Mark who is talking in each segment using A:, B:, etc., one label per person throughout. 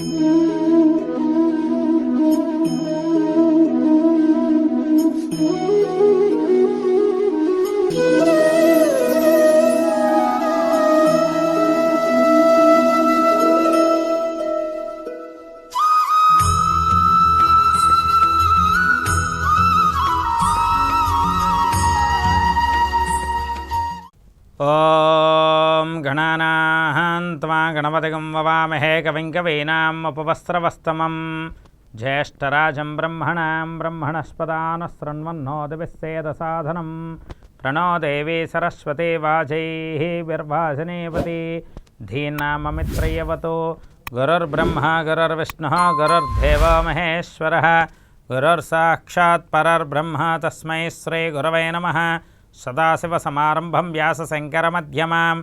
A: Mm-hmm. तमवामहे कविङ्कवीनामुपवस्त्रवस्तमं ज्येष्ठराजं ब्रह्मणां ब्रह्मणस्पदानसृण्वन्नो दिविस्सेदसाधनं प्रणो देवी सरस्वती वाजैः विर्भाजनेपति धीनाममित्रयवतो गुरुर्ब्रह्मा, गुरुर्विष्णुः गुरुर्देवो महेश्वरः। गुरुर्साक्षात् परर्ब्रह्म तस्मै श्रीगुरवे नमः। सदाशिवसमारम्भं व्यासशङ्करमध्यमाम्।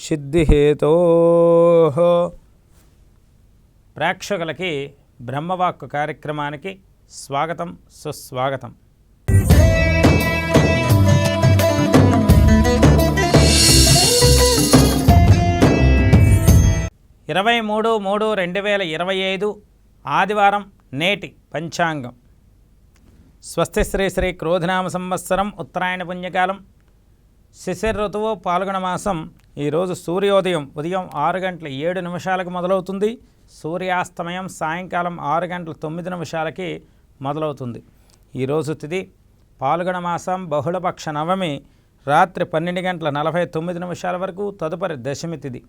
A: సిద్ధిహేతో. ప్రేక్షకులకి బ్రహ్మవాక్కు కార్యక్రమానికి స్వాగతం సుస్వాగతం. ఇరవై మూడు మూడు రెండు వేల ఇరవై ఐదు ఆదివారం నేటి పంచాంగం. స్వస్తి శ్రీ శ్రీ క్రోధనామ సంవత్సరం ఉత్తరాయణ పుణ్యకాలం శిశిర ఋతువు పాల్గొన మాసం ఈరోజు సూర్యోదయం ఉదయం ఆరు గంటల ఏడు నిమిషాలకు మొదలవుతుంది. సూర్యాస్తమయం సాయంకాలం ఆరు గంటల తొమ్మిది నిమిషాలకి మొదలవుతుంది. ఈరోజు తిది పాల్గొన మాసం బహుళపక్ష నవమి రాత్రి పన్నెండు గంటల నలభై తొమ్మిది నిమిషాల వరకు తదుపరి దశమి తిది.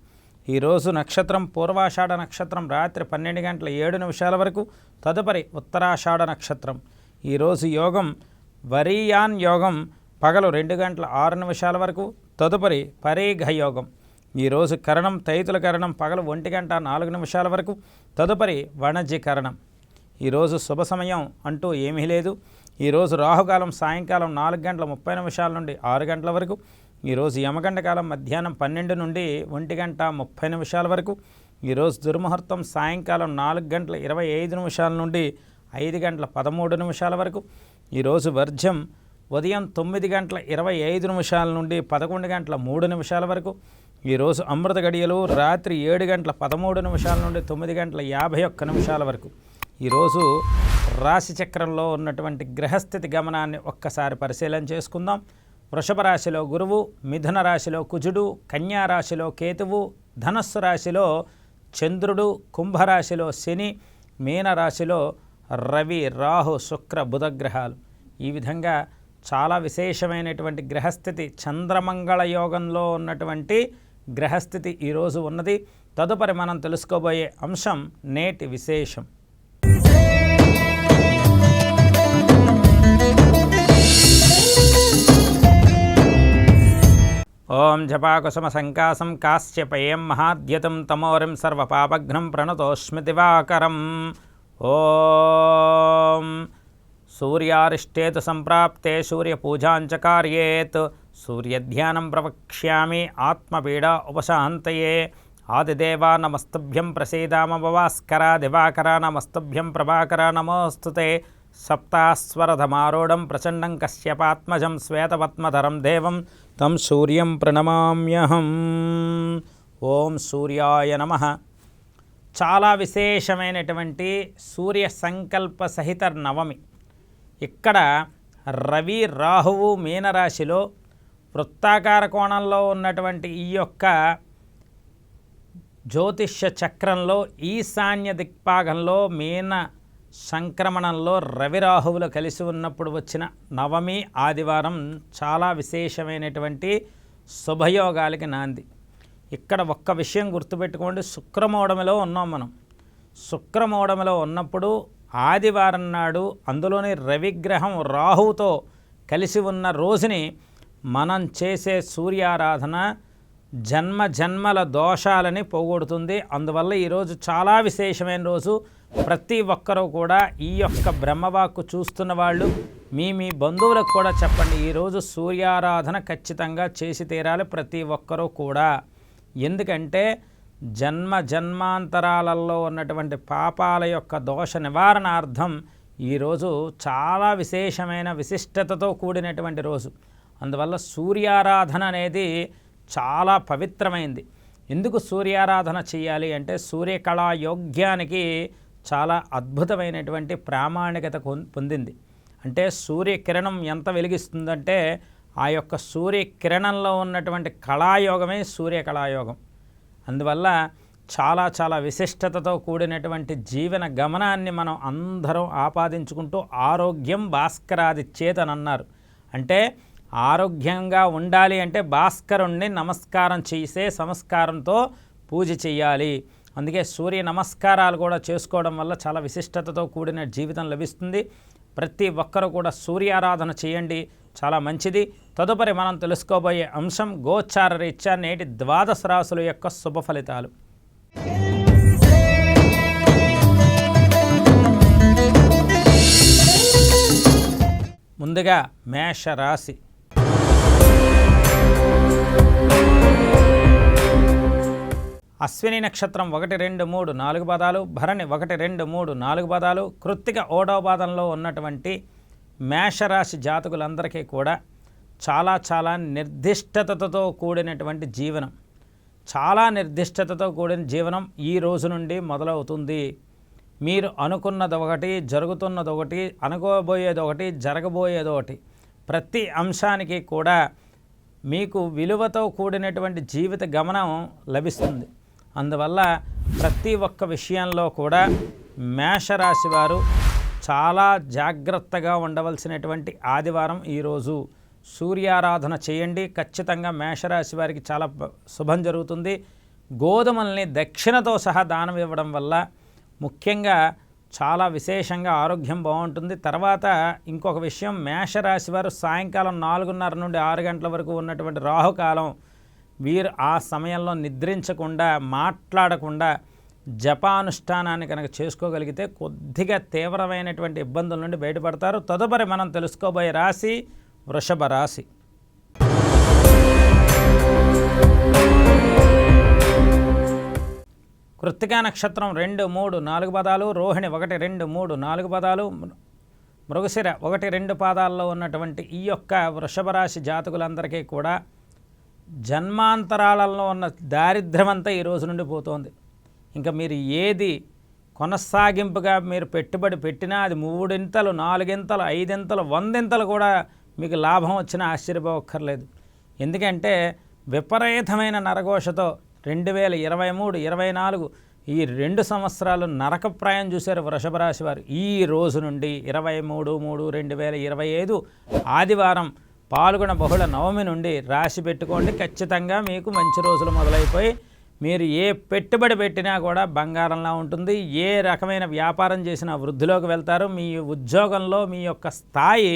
A: ఈరోజు నక్షత్రం పూర్వాషాఢ నక్షత్రం రాత్రి పన్నెండు గంటల ఏడు నిమిషాల వరకు తదుపరి ఉత్తరాషాఢ నక్షత్రం. ఈరోజు యోగం వరీయాన్ యోగం పగలు రెండు గంటల ఆరు నిమిషాల వరకు తదుపరి పరీఘయోగం. ఈరోజు కరణం తైతుల కరణం పగలు ఒంటి గంట నాలుగు నిమిషాల వరకు తదుపరి వణజీకరణం. ఈరోజు శుభ సమయం అంటూ ఏమీ లేదు. ఈరోజు రాహుకాలం సాయంకాలం నాలుగు గంటల ముప్పై నిమిషాల నుండి ఆరు గంటల వరకు. ఈరోజు యమగంట కాలం మధ్యాహ్నం పన్నెండు నుండి ఒంటి గంట ముప్పై నిమిషాల వరకు. ఈరోజు దుర్ముహూర్తం సాయంకాలం నాలుగు గంటల ఇరవై ఐదు నిమిషాల నుండి ఐదు గంటల పదమూడు నిమిషాల వరకు. ఈరోజు వర్జం ఉదయం తొమ్మిది గంటల ఇరవై ఐదు నిమిషాల నుండి పదకొండు గంటల మూడు నిమిషాల వరకు ఈరోజు అమృత గడియలు రాత్రి ఏడు గంటల పదమూడు నిమిషాల నుండి తొమ్మిది గంటల యాభై ఒక్క నిమిషాల వరకు. ఈరోజు రాశి చక్రంలో ఉన్నటువంటి గ్రహస్థితి గమనాన్ని ఒక్కసారి పరిశీలన చేసుకుందాం. వృషభ రాశిలో గురువు మిథున రాశిలో కుజుడు కన్యా రాశిలో కేతువు ధనస్సు రాశిలో చంద్రుడు కుంభరాశిలో శని మీనరాశిలో రవి రాహు శుక్ర బుధగ్రహాలు ఈ విధంగా చాలా విశేషమైనటువంటి గ్రహస్థితి. చంద్రమంగళ యోగంలో ఉన్నటువంటి గ్రహస్థితి ఈరోజు ఉన్నది. తదుపరి మనం తెలుసుకోబోయే అంశం నేటి విశేషం. ఓం జపాకుసుమ సంకాసం కాశ్యపయం మహాద్యతం తమోరిం సర్వపాపఘ్నం ప్రణతోస్మి ఓం ఓం సూర్యారిష్టేతు సంప్రాప్తే సూర్యపూజాంచ కార్యేత్ సూర్యధ్యానం ప్రవక్ష్యామి ఆత్మపీడా ఉపశాంతయే. ఆదిదేవా నమస్తభ్యం ప్రసీదామభవాస్కర దివాకర నమస్తభ్యం ప్రభాకర నమోస్తుతే. సప్తాస్వరథమారూఢం ప్రచండం కశ్యపాత్మజం శ్వేతపద్మధరం దేవం తం సూర్యం ప్రణమామ్యహం. ఓం సూర్యాయ నమ. చాలా విశేషమైనటువంటి సూర్య సంకల్ప సహిత నవమి. ఇక్కడ రవి రాహువు మీనరాశిలో వృత్తాకార కోణంలో ఉన్నటువంటి ఈ యొక్క జ్యోతిష్య చక్రంలో ఈశాన్య దిక్పాగంలో మీన సంక్రమణంలో రవిరాహువులు కలిసి ఉన్నప్పుడు వచ్చిన నవమి ఆదివారం చాలా విశేషమైనటువంటి శుభయోగాలకి నాంది. ఇక్కడ ఒక్క విషయం గుర్తుపెట్టుకోండి. శుక్రమోడమిలో ఉన్నాం మనం. శుక్రమోడమిలో ఉన్నప్పుడు ఆదివారం నాడు అందులోని రవిగ్రహం రాహుతో కలిసి ఉన్న రోజుని మనం చేసే సూర్యారాధన జన్మ జన్మల దోషాలని పోగొడుతుంది. అందువల్ల ఈరోజు చాలా విశేషమైన రోజు. ప్రతి ఒక్కరూ కూడా ఈ యొక్క బ్రహ్మవాక్కు చూస్తున్న వాళ్ళు మీ మీ బంధువులకు కూడా చెప్పండి. ఈరోజు సూర్యారాధన ఖచ్చితంగా చేసి తీరాలి ప్రతి ఒక్కరూ కూడా. ఎందుకంటే జన్మ జన్మాంతరాలలో ఉన్నటువంటి పాపాల యొక్క దోష నివారణార్థం ఈరోజు చాలా విశేషమైన విశిష్టతతో కూడినటువంటి రోజు. అందువల్ల సూర్యారాధన అనేది చాలా పవిత్రమైంది. ఎందుకు సూర్యారాధన చేయాలి అంటే సూర్యకళా యోగ్యానికి చాలా అద్భుతమైనటువంటి ప్రామాణికత పొందింది. అంటే సూర్యకిరణం ఎంత వెలిగిస్తుందంటే ఆ యొక్క సూర్యకిరణంలో ఉన్నటువంటి కళాయోగమే సూర్యకళాయోగం. అందువల్ల చాలా చాలా విశిష్టతతో కూడినటువంటి జీవన గమనాన్ని మనం అందరం ఆపాదించుకుంటూ ఆరోగ్యం భాస్కరాది చేతనన్నారు. అంటే ఆరోగ్యంగా ఉండాలి అంటే భాస్కరుణ్ణి నమస్కారం చేసే సంస్కారంతో పూజ చేయాలి. అందుకే సూర్య నమస్కారాలు కూడా చేసుకోవడం వల్ల చాలా విశిష్టతతో కూడిన జీవితం లభిస్తుంది. ప్రతి ఒక్కరూ కూడా సూర్యారాధన చేయండి. చాలా మంచిది. తదుపరి మనం తెలుసుకోబోయే అంశం గోచార రీత్యా నేటి ద్వాదశ రాసుల యొక్క శుభ ఫలితాలు. ముందుగా మేష రాశి. అశ్విని నక్షత్రం ఒకటి రెండు మూడు నాలుగు పదాలు భరణి ఒకటి రెండు మూడు నాలుగు పదాలు కృత్తిక ఓడవ పాదంలో ఉన్నటువంటి మేషరాశి జాతకులందరికీ కూడా చాలా చాలా నిర్దిష్టతతో కూడినటువంటి జీవనం. చాలా నిర్దిష్టతతో కూడిన జీవనం ఈ రోజు నుండి మొదలవుతుంది. మీరు అనుకున్నది ఒకటి జరుగుతున్నది ఒకటి అనుకోబోయేది ఒకటి జరగబోయేది ఒకటి ప్రతి అంశానికి కూడా మీకు విలువతో కూడినటువంటి జీవిత గమనం లభిస్తుంది. అందువల్ల ప్రతి ఒక్క విషయంలో కూడా మేషరాశి వారు చాలా జాగ్రత్తగా ఉండవలసినటువంటి ఆదివారం ఈరోజు సూర్యారాధన చేయండి. ఖచ్చితంగా మేషరాశి వారికి చాలా శుభం జరుగుతుంది. గోధుమల్ని దక్షిణతో సహా దానం ఇవ్వడం వల్ల ముఖ్యంగా చాలా విశేషంగా ఆరోగ్యం బాగుంటుంది. తర్వాత ఇంకొక విషయం మేషరాశి వారు సాయంకాలం నాలుగున్నర నుండి ఆరు గంటల వరకు ఉన్నటువంటి రాహుకాలం వీరు ఆ సమయంలో నిద్రించకుండా మాట్లాడకుండా జపానుష్ఠానాన్ని కనుక చేసుకోగలిగితే కొద్దిగా తీవ్రమైనటువంటి ఇబ్బందుల నుండి బయటపడతారు. తదుపరి మనం తెలుసుకోబోయే రాశి వృషభ రాశి. కృత్తికా నక్షత్రం రెండు మూడు నాలుగు పదాలు రోహిణి ఒకటి రెండు మూడు నాలుగు పదాలు మృగశిర ఒకటి రెండు పాదాల్లో ఉన్నటువంటి ఈ యొక్క వృషభ రాశి జాతకులందరికీ కూడా జన్మాంతరాలలో ఉన్న దారిద్ర్యమంతా ఈ రోజు నుండి పోతోంది. ఇంకా మీరు ఏది కొనసాగింపుగా మీరు పెట్టుబడి పెట్టినా అది మూడింతలు నాలుగింతలు ఐదింతలు వందింతలు కూడా మీకు లాభం వచ్చినా ఆశ్చర్యపోక్కర్లేదు. ఎందుకంటే విపరీతమైన నరఘోషతో రెండు వేల ఇరవై మూడు ఇరవై నాలుగు ఈ రెండు సంవత్సరాలు నరకప్రాయం చూశారు వృషభ రాశి వారు. ఈ రోజు నుండి ఇరవై మూడు మూడు రెండు వేల ఇరవై ఐదు ఆదివారం పాల్గొన బహుళ నవమి నుండి రాశి పెట్టుకోండి. ఖచ్చితంగా మీకు మంచి రోజులు మొదలైపోయి మీరు ఏ పెట్టుబడి పెట్టినా కూడా బంగారంలా ఉంటుంది. ఏ రకమైన వ్యాపారం చేసినా వృద్ధిలోకి వెళ్తారు. మీ ఉద్యోగంలో మీ యొక్క స్థాయి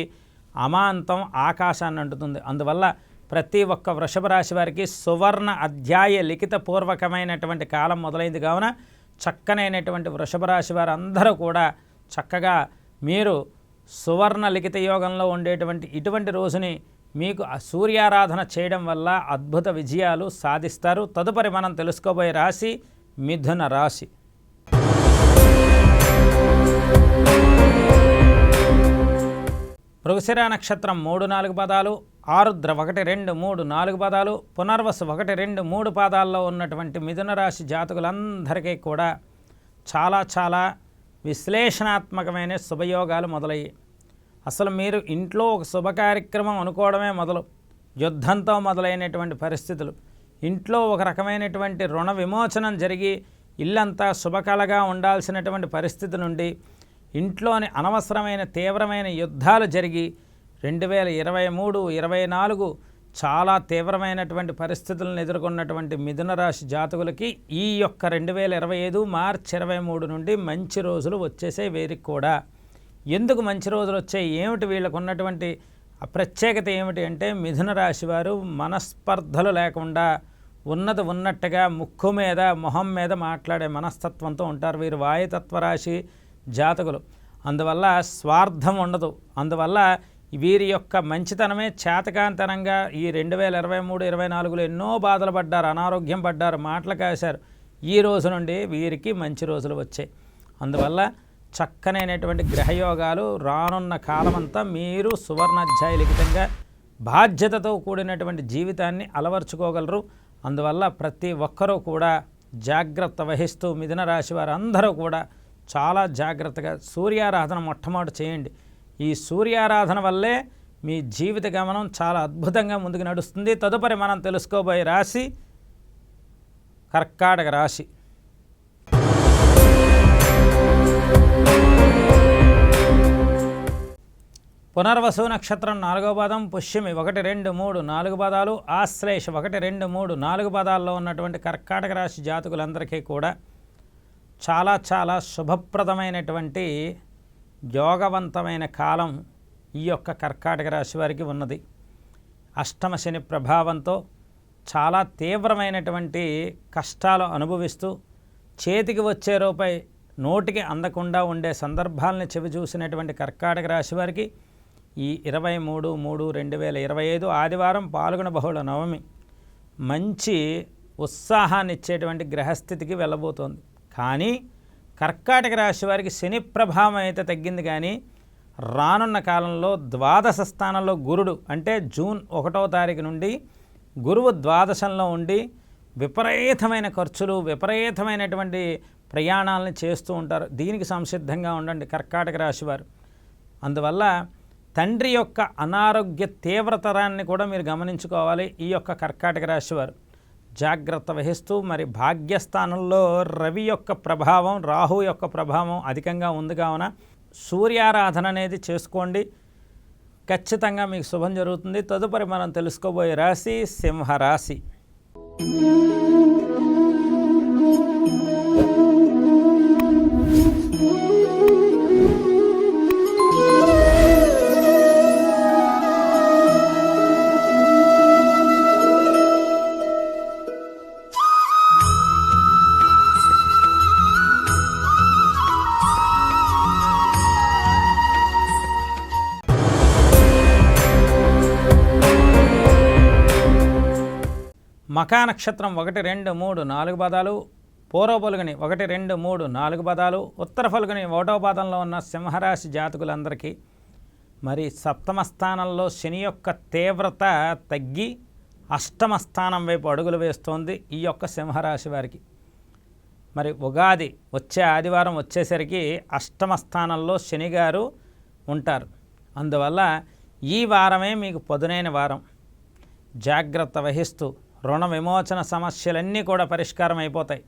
A: అమాంతం ఆకాశాన్ని అంటుతుంది. అందువల్ల ప్రతి ఒక్క వృషభ రాశి వారికి సువర్ణ అధ్యాయ లిఖిత పూర్వకమైనటువంటి కాలం మొదలైంది. కావున చక్కనైనటువంటి వృషభ రాశి వారు అందరూ కూడా చక్కగా మీరు సువర్ణ లిఖిత యోగంలో ఉండేటువంటి ఇటువంటి రోజుని మీకు సూర్యారాధన చేయడం వల్ల అద్భుత విజయాలు సాధిస్తారు. తదుపరి మనం తెలుసుకోబోయే రాశి మిథున రాశి. మృగశిర నక్షత్రం మూడు నాలుగు పదాలు ఆరుద్ర ఒకటి రెండు మూడు నాలుగు పదాలు పునర్వసు ఒకటి రెండు మూడు పాదాల్లో ఉన్నటువంటి మిథున రాశి జాతకులందరికీ కూడా చాలా చాలా విశ్లేషణాత్మకమైన శుభయోగాలు మొదలయ్యాయి. అసలు మీరు ఇంట్లో ఒక శుభ కార్యక్రమం అనుకోవడమే మొదలు యుద్ధంతో మొదలైనటువంటి పరిస్థితులు. ఇంట్లో ఒక రకమైనటువంటి రుణ విమోచనం జరిగి ఇల్లంతా శుభకళగా ఉండాల్సినటువంటి పరిస్థితి నుండి ఇంట్లోని అనవసరమైన తీవ్రమైన యుద్ధాలు జరిగి రెండు వేల ఇరవై మూడు ఇరవై నాలుగు చాలా తీవ్రమైనటువంటి పరిస్థితులను ఎదుర్కొన్నటువంటి మిథున రాశి జాతకులకి ఈ యొక్క రెండు వేల ఇరవై ఐదు మార్చి ఇరవై మూడు నుండి మంచి రోజులు వచ్చేసే వీరికి కూడా. ఎందుకు మంచి రోజులు వచ్చాయి ఏమిటి వీళ్ళకు ఉన్నటువంటి ప్రత్యేకత ఏమిటి అంటే మిథున రాశి వారు మనస్పర్ధలు లేకుండా ఉన్నది ఉన్నట్టుగా ముక్కు మీద మొహం మీద మాట్లాడే మనస్తత్వంతో ఉంటారు వీరు వాయుతత్వ రాశి జాతకులు. అందువల్ల స్వార్థం ఉండదు. అందువల్ల వీరి యొక్క మంచితనమే చేతకాంతనంగా ఈ రెండు వేల ఇరవై మూడు ఇరవై నాలుగులో ఎన్నో బాధలు పడ్డారు అనారోగ్యం పడ్డారు మాటలు కాశారు. ఈ రోజు నుండి వీరికి మంచి రోజులు వచ్చాయి. అందువల్ల చక్కనైనటువంటి గ్రహయోగాలు రానున్న కాలమంతా మీరు సువర్ణాధ్యాయ లిఖితంగా బాధ్యతతో కూడినటువంటి జీవితాన్ని అలవర్చుకోగలరు. అందువల్ల ప్రతి ఒక్కరూ కూడా జాగ్రత్త వహిస్తూ మిథున రాశి వారు అందరూ కూడా చాలా జాగ్రత్తగా సూర్యారాధన మొట్టమొదటి చేయండి. ఈ సూర్యారాధన వల్లే మీ జీవిత గమనం చాలా అద్భుతంగా ముందుకు నడుస్తుంది. తదుపరి మనం తెలుసుకోబోయే రాశి కర్కాటక రాశి. పునర్వసు నక్షత్రం నాలుగో పాదం పుష్యమి ఒకటి రెండు మూడు నాలుగు పదాలు ఆశ్లేష ఒకటి రెండు మూడు నాలుగు పదాల్లో ఉన్నటువంటి కర్కాటక రాశి జాతకులందరికీ కూడా చాలా చాలా శుభప్రదమైనటువంటి యోగవంతమైన కాలం ఈ యొక్క కర్కాటక రాశి వారికి ఉన్నది. అష్టమ శని ప్రభావంతో చాలా తీవ్రమైనటువంటి కష్టాలు అనుభవిస్తూ చేతికి వచ్చే రూపాయి నోటికి అందకుండా ఉండే సందర్భాలను చెవి చూసినటువంటి కర్కాటక రాశి వారికి ఈ ఇరవై మూడు మూడు రెండు వేల ఇరవై ఐదు ఆదివారం పాల్గొన బహుళ నవమి. మంచి ఉత్సాహాన్ని ఇచ్చేటువంటి గ్రహస్థితికి వెళ్ళబోతోంది. కానీ కర్కాటక రాశి వారికి శని ప్రభావం అయితే తగ్గింది కానీ రానున్న కాలంలో ద్వాదశ స్థానంలో గురుడు అంటే జూన్ ఒకటో తారీఖు నుండి గురువు ద్వాదశంలో ఉండి విపరీతమైన ఖర్చులు విపరీతమైనటువంటి ప్రయాణాలను చేస్తూ ఉంటారు. దీనికి సంసిద్ధంగా ఉండండి కర్కాటక రాశివారు అందువల్ల తండ్రి యొక్క అనారోగ్య తీవ్రతరాన్ని కూడా మీరు గమనించుకోవాలి ఈ యొక్క కర్కాటక రాశి వారు. జాగ్రత్త వహిస్తూ మరి భాగ్యస్థానంలో రవి యొక్క ప్రభావం రాహు యొక్క ప్రభావం అధికంగా ఉంది కావున సూర్యారాధన అనేది చేసుకోండి. ఖచ్చితంగా మీకు శుభం జరుగుతుంది. తదుపరి మనం తెలుసుకోబోయే రాశి సింహరాశి. మకా నక్షత్రం ఒకటి రెండు మూడు నాలుగు పదాలు పూర్వ పలుగుని ఒకటి రెండు మూడు నాలుగు పదాలు ఉత్తర పలుగుని ఒకటో పాదంలో ఉన్న సింహరాశి జాతకులందరికీ మరి సప్తమ స్థానంలో శని యొక్క తీవ్రత తగ్గి అష్టమ స్థానం వైపు అడుగులు వేస్తోంది ఈ యొక్క సింహరాశి వారికి. మరి ఉగాది వచ్చే ఆదివారం వచ్చేసరికి అష్టమ స్థానంలో శనిగారు ఉంటారు. అందువల్ల ఈ వారమే మీకు పదునైన వారం. జాగ్రత్త వహిస్తూ రుణ విమోచన సమస్యలన్నీ కూడా పరిష్కారం అయిపోతాయి.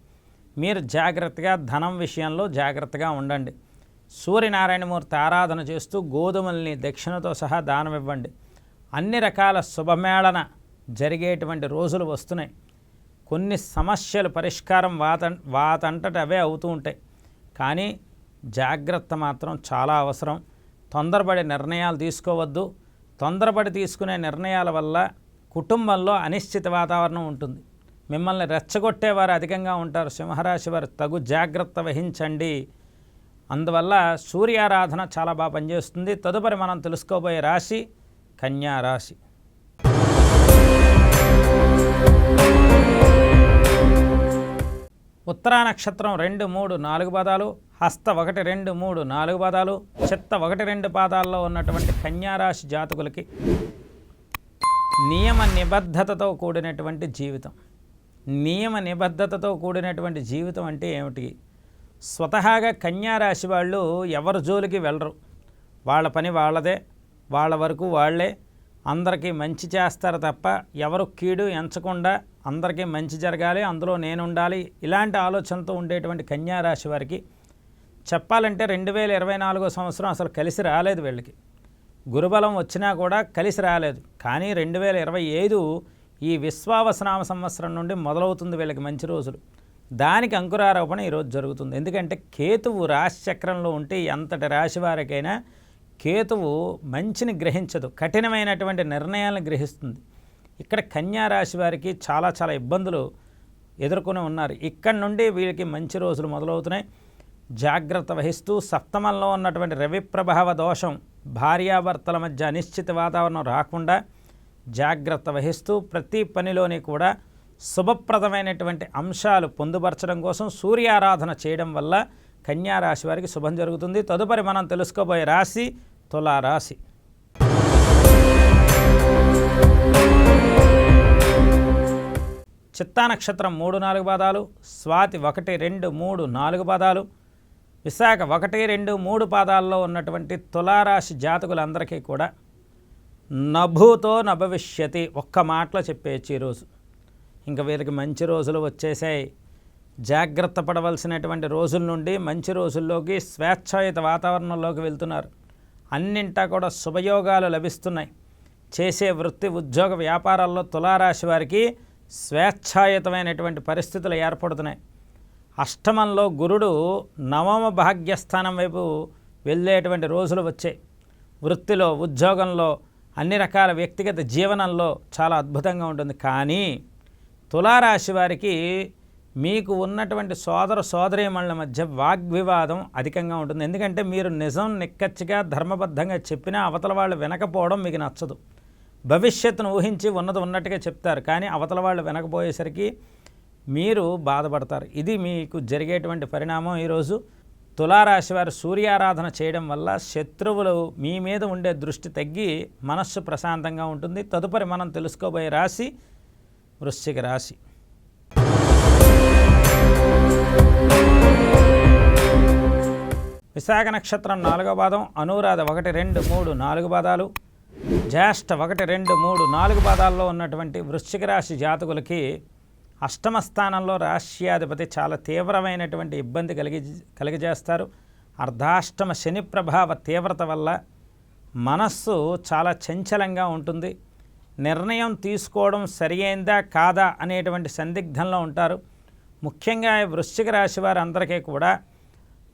A: మీరు జాగ్రత్తగా ధనం విషయంలో జాగ్రత్తగా ఉండండి. సూర్యనారాయణమూర్తి ఆరాధన చేస్తూ గోధుమల్ని దక్షిణతో సహా దానం ఇవ్వండి. అన్ని రకాల శుభమేళన జరిగేటువంటి రోజులు వస్తున్నాయి. కొన్ని సమస్యలు పరిష్కారం వాత వాతంటట అవే అవుతూ ఉంటాయి. కానీ జాగ్రత్త మాత్రం చాలా అవసరం. తొందరపడి నిర్ణయాలు తీసుకోవద్దు. తొందరపడి తీసుకునే నిర్ణయాల వల్ల కుటుంబంలో అనిశ్చిత వాతావరణం ఉంటుంది. మిమ్మల్ని రెచ్చగొట్టేవారు అధికంగా ఉంటారు. సింహరాశి వారు తగు జాగ్రత్త వహించండి. అందువల్ల సూర్యారాధన చాలా బాగా పనిచేస్తుంది. తదుపరి మనం తెలుసుకోబోయే రాశి కన్యా రాశి. ఉత్తరా నక్షత్రం రెండు మూడు నాలుగు పాదాలు హస్త ఒకటి రెండు మూడు నాలుగు పాదాలు చిత్త ఒకటి రెండు పాదాల్లో ఉన్నటువంటి కన్యారాశి జాతకులకి నియమ నిబద్ధతతో కూడినటువంటి జీవితం. నియమ నిబద్ధతతో కూడినటువంటి జీవితం అంటే ఏమిటి? స్వతహాగా కన్యారాశి వాళ్ళు ఎవరి జోలికి వెళ్ళరు. వాళ్ళ పని వాళ్ళదే వాళ్ళ వరకు వాళ్ళే. అందరికీ మంచి చేస్తారు తప్ప ఎవరు కీడు ఎంచకుండా అందరికీ మంచి జరగాలి అందులో నేను ఉండాలి ఇలాంటి ఆలోచనతో ఉండేటువంటి కన్యారాశి వారికి చెప్పాలంటే రెండు వేల ఇరవై నాలుగో సంవత్సరం అసలు కలిసి రాలేదు వీళ్ళకి. గురుబలం వచ్చినా కూడా కలిసి రాలేదు. కానీ రెండు వేల ఇరవై ఐదు ఈ విశ్వావసనామ సంవత్సరం నుండి మొదలవుతుంది వీళ్ళకి మంచి రోజులు. దానికి అంకురారోపణ ఈరోజు జరుగుతుంది. ఎందుకంటే కేతువు రాశి చక్రంలో ఉంటే ఎంతటి రాశి వారికైనా కేతువు మంచిని గ్రహించదు కఠినమైనటువంటి నిర్ణయాలను గ్రహిస్తుంది. ఇక్కడ కన్యా రాశి వారికి చాలా చాలా ఇబ్బందులు ఎదుర్కొని ఉన్నారు. ఇక్కడ నుండి వీళ్ళకి మంచి రోజులు మొదలవుతున్నాయి. జాగ్రత్త వహిస్తూ సప్తమంలో ఉన్నటువంటి రవి ప్రభావ దోషం భార్యాభర్తల మధ్య అనిశ్చిత వాతావరణం రాకుండా జాగ్రత్త వహిస్తూ ప్రతి పనిలోని కూడా శుభప్రదమైనటువంటి అంశాలు పొందుపరచడం కోసం సూర్యారాధన చేయడం వల్ల కన్యా రాశి వారికి శుభం జరుగుతుంది. తదుపరి మనం తెలుసుకోబోయే రాశి తులారాశి. చిత్తా నక్షత్రం మూడు నాలుగు పాదాలు స్వాతి ఒకటి రెండు మూడు నాలుగు పాదాలు విశాఖ ఒకటి రెండు మూడు పాదాల్లో ఉన్నటువంటి తులారాశి జాతకులందరికీ కూడా నభూతో నభవిష్యతి ఒక్క మాటలో చెప్పేయచ్చు ఈరోజు ఇంకా వీరికి మంచి రోజులు వచ్చేసాయి. జాగ్రత్త పడవలసినటువంటి రోజుల నుండి మంచి రోజుల్లోకి స్వేచ్ఛాయుత వాతావరణంలోకి వెళ్తున్నారు. అన్నింటా కూడా శుభయోగాలు లభిస్తున్నాయి. చేసే వృత్తి ఉద్యోగ వ్యాపారాల్లో తులారాశి వారికి స్వేచ్ఛాయుతమైనటువంటి పరిస్థితులు ఏర్పడుతున్నాయి. అష్టమంలో గురుడు నవమ భాగ్యస్థానం వైపు వెళ్ళేటువంటి రోజులు వచ్చాయి. వృత్తిలో ఉద్యోగంలో అన్ని రకాల వ్యక్తిగత జీవనంలో చాలా అద్భుతంగా ఉంటుంది. కానీ తులారాశి వారికి మీకు ఉన్నటువంటి సోదర సోదరీమణుల మధ్య వాగ్వివాదం అధికంగా ఉంటుంది. ఎందుకంటే మీరు నిజం నిక్కచ్చిగా ధర్మబద్ధంగా చెప్పినా అవతల వాళ్ళు వినకపోవడం మీకు నచ్చదు. భవిష్యత్తును ఊహించి ఉన్నది ఉన్నట్టుగా చెప్తారు. కానీ అవతల వాళ్ళు వినకపోయేసరికి మీరు బాధపడతారు. ఇది మీకు జరిగేటువంటి పరిణామం ఈరోజు. తులారాశి వారు సూర్యారాధన చేయడం వల్ల శత్రువులు మీ మీద ఉండే దృష్టి తగ్గి మనస్సు ప్రశాంతంగా ఉంటుంది. తదుపరి మనం తెలుసుకోబోయే రాశి వృశ్చిక రాశి. విశాఖ నక్షత్రం నాలుగో పాదం అనురాధ ఒకటి రెండు మూడు నాలుగు పాదాలు. జ్యేష్ఠ ఒకటి రెండు మూడు నాలుగు పాదాల్లో ఉన్నటువంటి వృశ్చిక రాశి జాతకులకి అష్టమ స్థానంలో రాశ్యాధిపతి చాలా తీవ్రమైనటువంటి ఇబ్బంది కలిగి కలిగజేస్తారు. అర్ధాష్టమ శని ప్రభావ తీవ్రత వల్ల మనస్సు చాలా చంచలంగా ఉంటుంది. నిర్ణయం తీసుకోవడం సరియైందా కాదా అనేటువంటి సందిగ్ధంలో ఉంటారు. ముఖ్యంగా వృశ్చిక రాశి వారందరికీ కూడా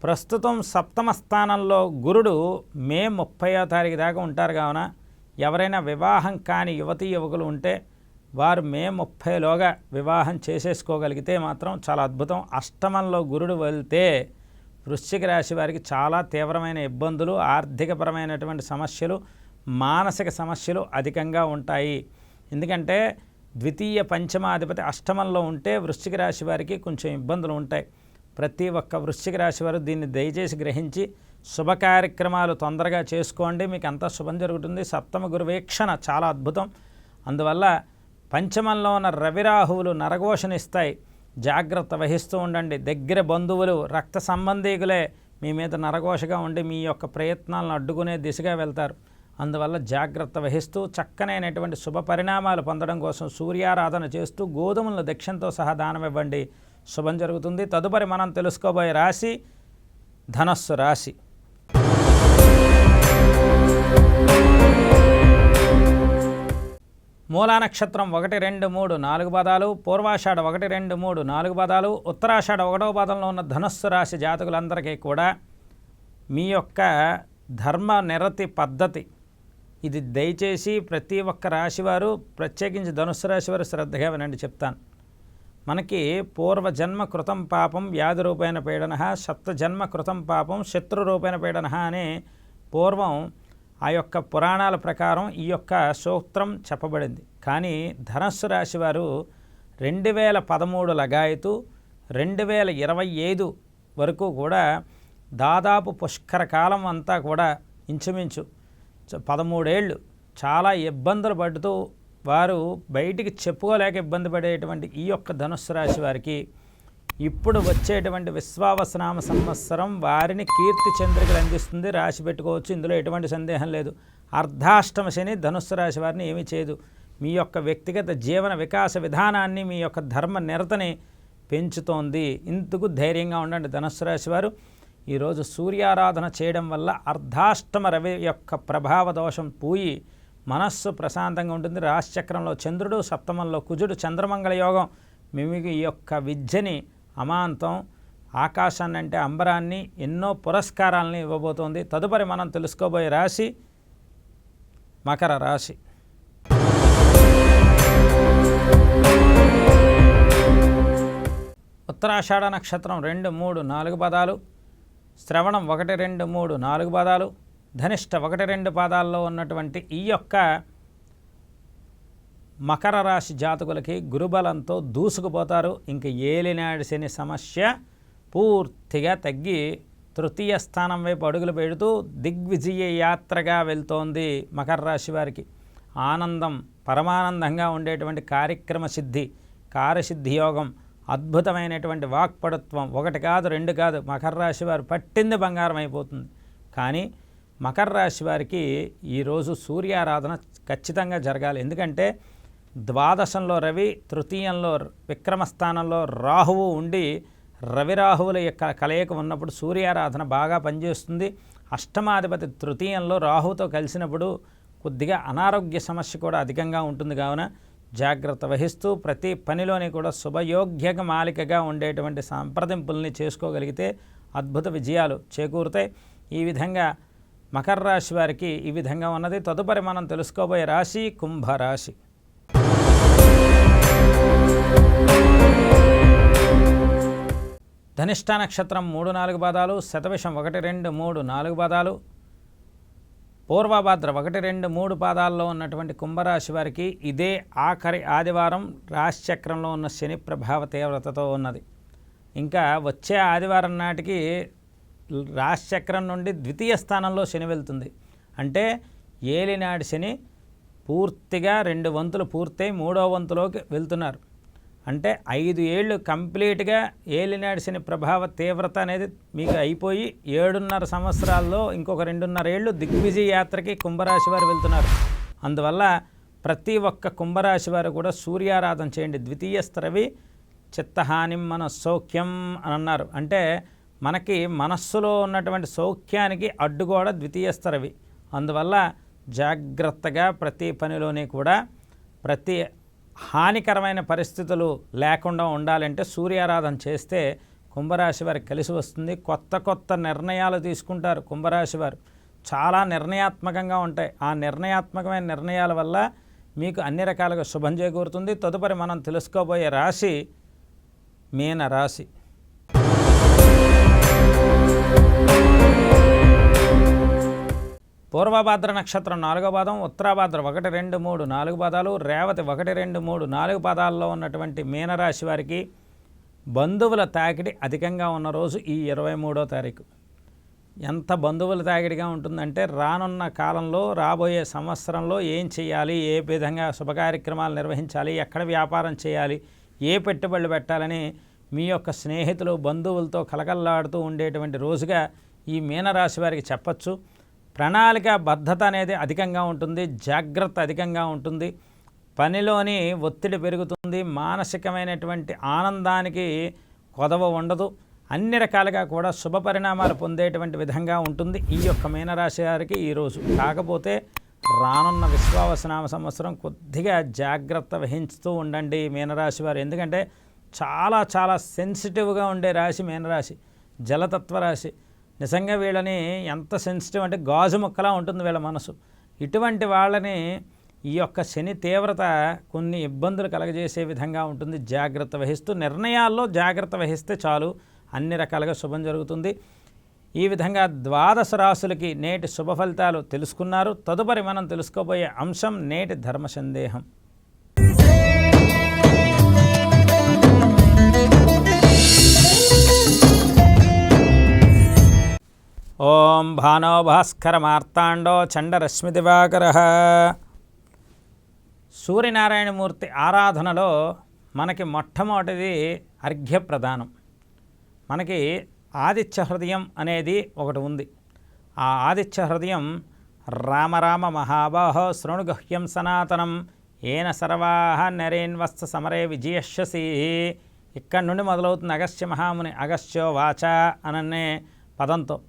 A: ప్రస్తుతం సప్తమ స్థానంలో గురుడు మే ముప్పయో తారీఖు దాకా ఉంటారు. కావున ఎవరైనా వివాహం కాని యువతీ యువకులు ఉంటే వారు మే ముప్పైలోగా వివాహం చేసేసుకోగలిగితే మాత్రం చాలా అద్భుతం. అష్టమంలో గురుడు వెళ్తే వృశ్చిక రాశి వారికి చాలా తీవ్రమైన ఇబ్బందులు ఆర్థికపరమైనటువంటి సమస్యలు మానసిక సమస్యలు అధికంగా ఉంటాయి. ఎందుకంటే ద్వితీయ పంచమాధిపతి అష్టమంలో ఉంటే వృశ్చిక రాశి వారికి కొంచెం ఇబ్బందులు ఉంటాయి. ప్రతి ఒక్క వృశ్చిక రాశి వారు దీన్ని దయచేసి గ్రహించి శుభ కార్యక్రమాలు తొందరగా చేసుకోండి. మీకు అంతా శుభం జరుగుతుంది. సప్తమ గురువీక్షణ చాలా అద్భుతం. అందువల్ల పంచమంలో ఉన్న రవిరాహువులు నరఘోషనిస్తాయి. జాగ్రత్త వహిస్తూ ఉండండి. దగ్గర బంధువులు రక్త సంబంధీకులే మీ మీద నరఘోషగా ఉండి మీ యొక్క ప్రయత్నాలను అడ్డుకునే దిశగా వెళ్తారు. అందువల్ల జాగ్రత్త వహిస్తూ చక్కనైనటువంటి శుభ పరిణామాలు పొందడం కోసం సూర్యారాధన చేస్తూ గోధుమలను దక్షిణతో సహా దానం ఇవ్వండి. శుభం జరుగుతుంది. తదుపరి మనం తెలుసుకోబోయే రాశి ధనస్సు రాశి. మూలా నక్షత్రం ఒకటి రెండు మూడు నాలుగు పదాలు పూర్వాషాఢ ఒకటి రెండు మూడు నాలుగు పదాలు ఉత్తరాషాఢ ఒకటవ పదంలో ఉన్న ధనస్సు రాశి జాతకులందరికీ కూడా మీ యొక్క ధర్మ నిరతి పద్ధతి. ఇది దయచేసి ప్రతి ఒక్క రాశివారు ప్రత్యేకించి ధనుస్సు రాశి వారు శ్రద్ధగా వినండి చెప్తాను. మనకి పూర్వజన్మ కృతం పాపం వ్యాధి రూపేణ పీడన సప్తజన్మ కృతం పాపం శత్రు రూపేణ పీడన అని పూర్వం ఆ యొక్క పురాణాల ప్రకారం ఈ యొక్క సూత్రం చెప్పబడింది. కానీ ధనస్సు రాశి వారు రెండు వేల పదమూడు లగాయతు రెండు వేల ఇరవై ఐదు వరకు కూడా దాదాపు పుష్కర కాలం అంతా కూడా ఇంచుమించు చ- పదమూడేళ్ళు చాలా ఇబ్బందులు పడుతూ వారు బయటికి చెప్పుకోలేక ఇబ్బంది పడేటువంటి ఈ యొక్క ధనుస్సు రాశి వారికి ఇప్పుడు వచ్చేటువంటి విశ్వావసనామ సంవత్సరం వారిని కీర్తి చంద్రికలు అందిస్తుంది రాసి పెట్టుకోవచ్చు. ఇందులో ఎటువంటి సందేహం లేదు. అర్ధాష్టమ శని ధనుస్సు రాశి వారిని ఏమీ చేయదు. మీ యొక్క వ్యక్తిగత జీవన వికాస విధానాన్ని మీ యొక్క ధర్మ నిరతని పెంచుతోంది. ఇందుకు ధైర్యంగా ఉండండి ధనుస్సు రాశి వారు. ఈరోజు సూర్యారాధన చేయడం వల్ల అర్ధాష్టమ రవి యొక్క ప్రభావ దోషం పోయి మనస్సు ప్రశాంతంగా ఉంటుంది. రాశిచక్రంలో చంద్రుడు సప్తమంలో కుజుడు చంద్రమంగళ యోగం మీకు ఈ యొక్క విద్యని అమాంతం ఆకాశాన్ని అంటే అంబరాన్ని ఎన్నో పురస్కారాలని ఇవ్వబోతోంది. తదుపరి మనం తెలుసుకోబోయే రాశి మకర రాశి. ఉత్తరాషాఢ నక్షత్రం రెండు మూడు నాలుగు పదాలు శ్రవణం ఒకటి రెండు మూడు నాలుగు పదాలు ధనిష్ట ఒకటి రెండు పాదాల్లో ఉన్నటువంటి ఈ యొక్క మకర రాశి జాతకులకి గురుబలంతో దూసుకుపోతారు. ఇంక ఏలినాడు శని సమస్య పూర్తిగా తగ్గి తృతీయ స్థానం వైపు అడుగులు పెడుతూ దిగ్విజయ యాత్రగా వెళ్తోంది మకర రాశి వారికి. ఆనందం పరమానందంగా ఉండేటువంటి కార్యక్రమ సిద్ధి కార్యసిద్ధి యోగం అద్భుతమైనటువంటి వాక్పడుత్వం ఒకటి కాదు రెండు కాదు మకర రాశి వారు పట్టింది బంగారం అయిపోతుంది. కానీ మకర రాశి వారికి ఈరోజు సూర్యారాధన ఖచ్చితంగా జరగాలి. ఎందుకంటే ద్వాదశంలో రవి తృతీయంలో విక్రమస్థానంలో రాహువు ఉండి రవిరాహువుల యొక్క కలయిక ఉన్నప్పుడు సూర్యారాధన బాగా పనిచేస్తుంది. అష్టమాధిపతి తృతీయంలో రాహుతో కలిసినప్పుడు కొద్దిగా అనారోగ్య సమస్య కూడా అధికంగా ఉంటుంది. కావున జాగ్రత్త వహిస్తూ ప్రతి పనిలోని కూడా శుభయోగ్యక మాలికగా ఉండేటువంటి సంప్రదింపుల్ని చేసుకోగలిగితే అద్భుత విజయాలు చేకూరుతాయి. ఈ విధంగా మకర రాశి వారికి ఈ విధంగా ఉన్నది. తదుపరి మనం తెలుసుకోబోయే రాశి కుంభరాశి. ధనిష్ట నక్షత్రం మూడు నాలుగు పాదాలు శతవిషం ఒకటి రెండు మూడు నాలుగు పాదాలు పూర్వభాద్ర ఒకటి రెండు మూడు పాదాల్లో ఉన్నటువంటి కుంభరాశి వారికి ఇదే ఆఖరి ఆదివారం రాశిచక్రంలో ఉన్న శని ప్రభావ తీవ్రతతో ఉన్నది. ఇంకా వచ్చే ఆదివారం నాటికి రాశిచక్రం నుండి ద్వితీయ స్థానంలో శని వెళ్తుంది. అంటే ఏలినాడి శని పూర్తిగా రెండు వంతులు పూర్తయి మూడో వంతులోకి వెళ్తున్నారు. అంటే ఐదు ఏళ్ళు కంప్లీట్గా ఏలి నడిచిన ప్రభావ తీవ్రత అనేది మీకు అయిపోయి ఏడున్నర సంవత్సరాల్లో ఇంకొక రెండున్నర ఏళ్ళు దిగ్విజయ యాత్రకి కుంభరాశి వారు వెళ్తున్నారు. అందువల్ల ప్రతి ఒక్క కుంభరాశి వారు కూడా సూర్యారాధన చేయండి. ద్వితీయ స్త్రవి చిత్తహానిం మన సౌఖ్యం అని అన్నారు. అంటే మనకి మనస్సులో ఉన్నటువంటి సౌఖ్యానికి అడ్డుగోడ ద్వితీయ స్తరవి అందువల్ల జాగ్రత్తగా ప్రతి పనిలోనే కూడా ప్రతి హానికరమైన పరిస్థితులు లేకుండా ఉండాలంటే సూర్యారాధన చేస్తే కుంభరాశి వారికి కలిసి వస్తుంది. కొత్త కొత్త నిర్ణయాలు తీసుకుంటారు కుంభరాశి వారు. చాలా నిర్ణయాత్మకంగా ఉంటాయి. ఆ నిర్ణయాత్మకమైన నిర్ణయాల వల్ల మీకు అన్ని రకాలుగా శుభం చేకూరుతుంది. తదుపరి మనం తెలుసుకోబోయే రాశి మీన రాశి పూర్వభాద్ర నక్షత్రం నాలుగో పాదం ఉత్తరాభాద్ర ఒకటి రెండు మూడు నాలుగు పాదాలు రేవతి ఒకటి రెండు మూడు నాలుగు పాదాల్లో ఉన్నటువంటి మీనరాశి వారికి బంధువుల తాకిడి అధికంగా ఉన్న రోజు ఈ ఇరవై మూడో తారీఖు. ఎంత బంధువుల తాకిడిగా ఉంటుందంటే రానున్న కాలంలో రాబోయే సంవత్సరంలో ఏం చేయాలి ఏ విధంగా శుభకార్యక్రమాలు నిర్వహించాలి ఎక్కడ వ్యాపారం చేయాలి ఏ పెట్టుబడులు పెట్టాలని మీ యొక్క స్నేహితులు బంధువులతో కలకల్లాడుతూ ఉండేటువంటి రోజుగా ఈ మీనరాశి వారికి చెప్పచ్చు. ప్రణాళిక బద్ధత అనేది అధికంగా ఉంటుంది జాగ్రత్త అధికంగా ఉంటుంది పనిలోని ఒత్తిడి పెరుగుతుంది మానసికమైనటువంటి ఆనందానికి కొదవ ఉండదు అన్ని రకాలుగా కూడా శుభ పరిణామాలు పొందేటువంటి విధంగా ఉంటుంది. ఈ యొక్క మీనరాశి వారికి ఈరోజు కాకపోతే రానున్న విశ్వావసనామ సంవత్సరం కొద్దిగా జాగ్రత్త వహించుతూ ఉండండి మీనరాశి వారు. ఎందుకంటే చాలా చాలా సెన్సిటివ్గా ఉండే రాశి మీనరాశి జలతత్వ రాశి. నిజంగా వీళ్ళని ఎంత సెన్సిటివ్ అంటే గాజు ముక్కలా ఉంటుంది వీళ్ళ మనసు. ఇటువంటి వాళ్ళని ఈ యొక్క శని తీవ్రత కొన్ని ఇబ్బందులు కలగజేసే విధంగా ఉంటుంది. జాగ్రత్త వహిస్తూ నిర్ణయాల్లో జాగ్రత్త వహిస్తే చాలు. అన్ని రకాలుగా శుభం జరుగుతుంది. ఈ విధంగా ద్వాదశ రాశులకి నేటి శుభ ఫలితాలు తెలుసుకున్నారు. తదుపరి మనం తెలుసుకోబోయే అంశం నేటి ధర్మ సందేహం. ఓం భానో భాస్కర మార్తాండో చండరశ్మి దివాకర సూర్యనారాయణమూర్తి ఆరాధనలో మనకి మొట్టమొదటిది అర్ఘ్య మనకి ఆదిత్య హృదయం అనేది ఒకటి ఉంది. ఆ ఆదిత్య హృదయం రామరామ మహాబాహో శృణుగహ్యం సనాతనం ఏన సర్వాహ నరేన్వస్త సమరే విజయశసి ఇక్కడి నుండి మొదలవుతుంది అగస్త్య మహాముని అగస్త్యో వాచ అననే పదంతో.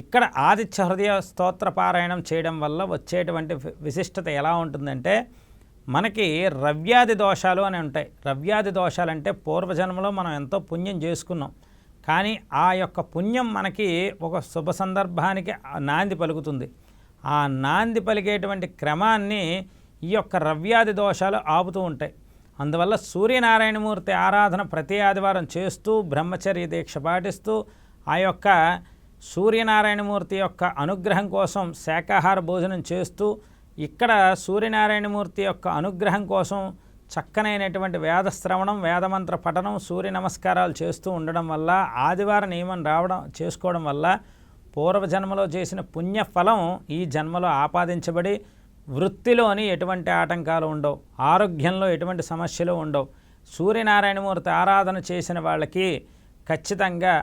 A: ఇక్కడ ఆదిత్య హృదయ స్తోత్ర పారాయణం చేయడం వల్ల వచ్చేటువంటి విశిష్టత ఎలా ఉంటుందంటే మనకి రవ్యాది దోషాలు అని ఉంటాయి. రవ్యాది దోషాలు అంటే పూర్వజన్మలో మనం ఎంతో పుణ్యం చేసుకున్నాం. కానీ ఆ యొక్క పుణ్యం మనకి ఒక శుభ సందర్భానికి నాంది పలుకుతుంది. ఆ నాంది పలికేటువంటి క్రమాన్ని ఈ యొక్క రవ్యాది దోషాలు ఆపుతూ ఉంటాయి. అందువల్ల సూర్యనారాయణమూర్తి ఆరాధన ప్రతి ఆదివారం చేస్తూ బ్రహ్మచర్య దీక్ష పాటిస్తూ ఆ యొక్క సూర్యనారాయణమూర్తి యొక్క అనుగ్రహం కోసం శాకాహార భోజనం చేస్తూ ఇక్కడ సూర్యనారాయణమూర్తి యొక్క అనుగ్రహం కోసం చక్కనైనటువంటి వేద శ్రవణం వేదమంత్ర పఠనం సూర్య నమస్కారాలు చేస్తూ ఉండడం వల్ల ఆదివార నియమం రావడం చేసుకోవడం వల్ల పూర్వజన్మలో చేసిన పుణ్యఫలం ఈ జన్మలో ఆపాదించబడి వృత్తిలోని ఎటువంటి ఆటంకాలు ఉండవు ఆరోగ్యంలో ఎటువంటి సమస్యలు ఉండవు. సూర్యనారాయణమూర్తి ఆరాధన చేసిన వాళ్ళకి ఖచ్చితంగా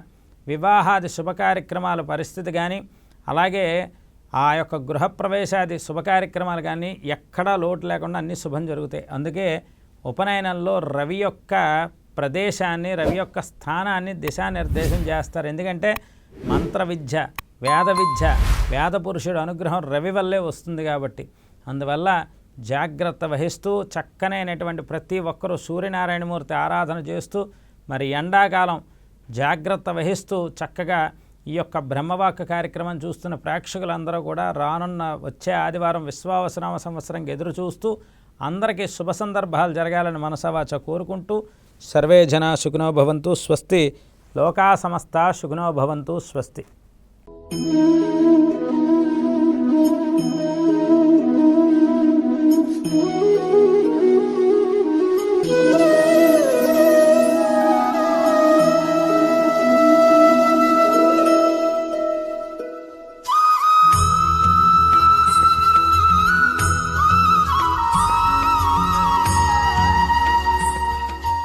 A: వివాహాది శుభకార్యక్రమాల పరిస్థితి కానీ అలాగే ఆ యొక్క గృహప్రవేశాది శుభకార్యక్రమాలు కానీ ఎక్కడా లోటు లేకుండా అన్ని శుభం జరుగుతాయి. అందుకే ఉపనయనంలో రవి యొక్క ప్రదేశాన్ని రవి యొక్క స్థానాన్ని దిశానిర్దేశం చేస్తారు. ఎందుకంటే మంత్ర విద్య వేద విద్య వేద పురుషుడు అనుగ్రహం రవి వల్లే వస్తుంది కాబట్టి. అందువల్ల జాగ్రత్త వహిస్తూ చక్కనైనటువంటి ప్రతి ఒక్కరూ సూర్యనారాయణమూర్తి ఆరాధన చేస్తూ మరి ఎండాకాలం జాగ్రత్త వహిస్తూ చక్కగా ఈ యొక్క బ్రహ్మవాక కార్యక్రమం చూస్తున్న ప్రేక్షకులందరూ కూడా రానున్న వచ్చే ఆదివారం విశ్వావసనామ సంవత్సరంకి ఎదురు చూస్తూ అందరికీ శుభ సందర్భాలు జరగాలని మనసవాచ కోరుకుంటూ సర్వే జన సుఖినో భవంతు స్వస్తి. లోకా సమస్త సుఖినో భవంతు స్వస్తి.
B: thank you